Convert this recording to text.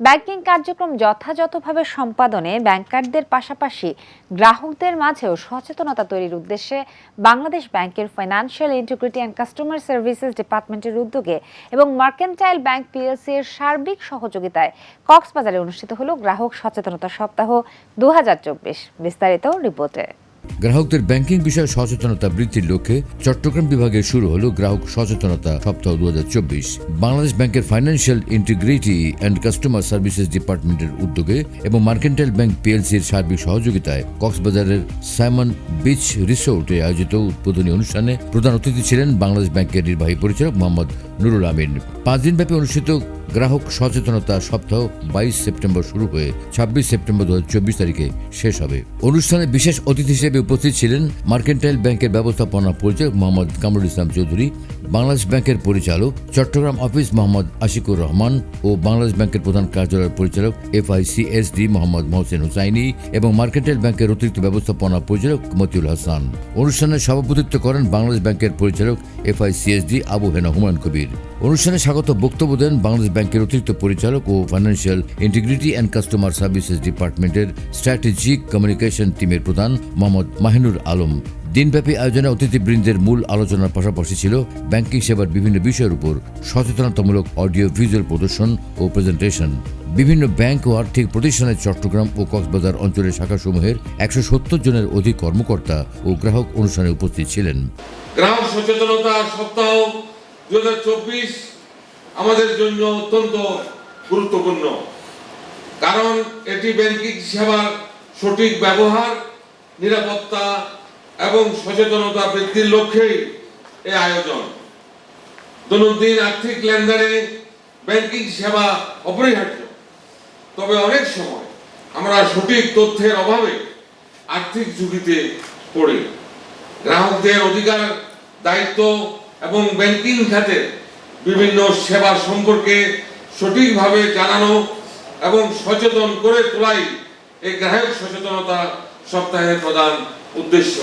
Banking কার্যক্রম যথাযথভাবে সম্পাদনে ব্যাংকারদের পাশাপাশি গ্রাহকদের মাঝেও সচেতনতা তৈরির উদ্দেশ্যে বাংলাদেশ ব্যাংকের financial integrity and customer services ডিপার্টমেন্টের উদ্যোগে এবং মার্কেন্টাইল ব্যাংক পিএলসি এর সার্বিক সহযোগিতায় কক্সবাজারে অনুষ্ঠিত হলো গ্রাহক সচেতনতা সপ্তাহ দু হাজার চব্বিশ বিস্তারিত রিপোর্টে। গ্রাহকদের ব্যাংকিং বিষয়ে সচেতনতা বৃদ্ধির লক্ষ্যে চট্টগ্রাম বিভাগে শুরু হলো গ্রাহক সচেতনতা সপ্তাহ দুহাজার চব্বিশ। বাংলাদেশ ব্যাংকের financial integrity and customer services ডিপার্টমেন্টের উদ্যোগে এবং মার্কেন্টাইল ব্যাংক পিএলসির সার্বিক সহযোগিতায় কক্সবাজারের সাইমন বিচ রিসোর্টে আয়োজিত উদ্বোধনী অনুষ্ঠানে প্রধান অতিথি ছিলেন বাংলাদেশ ব্যাংকের নির্বাহী পরিচালক মোহাম্মদ নুরুল আমিন। পাঁচ দিনব্যাপী অনুষ্ঠিত গ্রাহক সচেতনতা সপ্তাহ বাইশ সেপ্টেম্বর শুরু হয়ে ছাব্বিশ সেপ্টেম্বর দু তারিখে শেষ হবে। অনুষ্ঠানে বিশেষ অতিথি হিসেবে উপস্থিত ছিলেন মার্কেন্টাইল ব্যাংকের ব্যবস্থাপনা পরিচালক মোহাম্মদ কামরুল ইসলাম চৌধুরী, বাংলাদেশ ব্যাংকের পরিচালক চট্টগ্রাম অফিস মোহাম্মদ আশিকুর রহমান ও বাংলাদেশ ব্যাংকের প্রধান কার্যালয়ের পরিচালক এফআইসিএসডি মোহাম্মদ মহসেন হুসাইনি এবং মার্কেন্টাইল ব্যাংকের অতিরিক্ত ব্যবস্থাপনা পরিচালক মতিউল হাসান। অনুষ্ঠানে সভাপতিত্ব করেন বাংলাদেশ ব্যাংকের পরিচালক এফআইসিএসডি আবু হেনা হুমায়ুন কবির। অনুষ্ঠানে স্বাগত বক্তব্য দেন বাংলাদেশ ব্যাংকের অতিরিক্ত পরিচালক ও financial integrity and customer services ডিপার্টমেন্টের স্ট্র্যাটেজিক কমিউনিকেশন টিমের প্রধান মোহাম্মদ মাহিনুর আলম। দিনব্যাপী আয়োজনে অতিথিবৃন্দের মূল আলোচনার পাশাপাশি ছিল ব্যাংকিং সেবার বিভিন্ন বিষয়ের উপর সচেতনতামূলক অডিও ভিজুয়াল প্রদর্শন ও প্রেজেন্টেশন বিভিন্ন ব্যাংক ও আর্থিক প্রতিষ্ঠানের চট্টগ্রাম ও কক্সবাজার অঞ্চলের শাখাসমূহের একশো সত্তর জনের অধিক কর্মকর্তা ও গ্রাহক অনুষ্ঠানে উপস্থিত ছিলেন। গ্রাহক সচেতনতা সপ্তাহ দু আমাদের জন্য অত্যন্ত গুরুত্বপূর্ণ। কারণ এটি ব্যাংকিং সেবার সঠিক ব্যবহার, নিরাপত্তা এবং সচেতনতা বৃদ্ধির লক্ষ্যেই এই আয়োজন। দৈনন্দিন আর্থিক লেনদেনে ব্যাংকিং সেবা অপরিহার্য। তবে অনেক সময় আমরা সঠিক তথ্যের অভাবে আর্থিক ঝুঁকিতে পড়ি। গ্রাহকদের অধিকার, দায়িত্ব এবং ব্যাংকিং খাতের বিভিন্ন সেবা সম্পর্কে সঠিকভাবে জানানো এবং সচেতন করে তোলাই এই গ্রাহক সচেতনতা সপ্তাহের প্রধান উদ্দেশ্য।